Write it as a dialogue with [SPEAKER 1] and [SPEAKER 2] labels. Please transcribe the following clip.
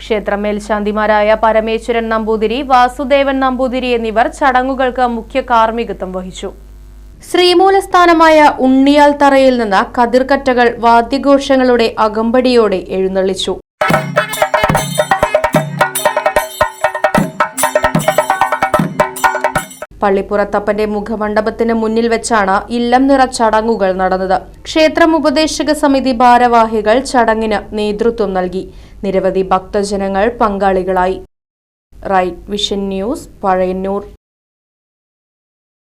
[SPEAKER 1] ക്ഷേത്ര മേൽശാന്തിമാരായ പരമേശ്വരൻ നമ്പൂതിരി വാസുദേവൻ നമ്പൂതിരി എന്നിവർ ചടങ്ങുകൾക്ക് മുഖ്യ കാർമ്മികത്വം വഹിച്ചു. ശ്രീമൂലസ്ഥാനമായ ഉണ്ണിയാൽ തറയിൽ നിന്ന് കതിർക്കറ്റകൾ വാദ്യഘോഷങ്ങളുടെ അകമ്പടിയോടെ എഴുന്നള്ളിച്ചു. പള്ളിപ്പുറത്തപ്പന്റെ മുഖമണ്ഡപത്തിന് മുന്നിൽ വെച്ചാണ് ഇല്ലം നിറ ചടങ്ങുകൾ നടന്നത്. ക്ഷേത്രം ഉപദേശക സമിതി ഭാരവാഹികൾ ചടങ്ങിന് നേതൃത്വം നൽകി. നിരവധി ഭക്തജനങ്ങൾ പങ്കാളികളായി. Right Vision News Pazhayannur.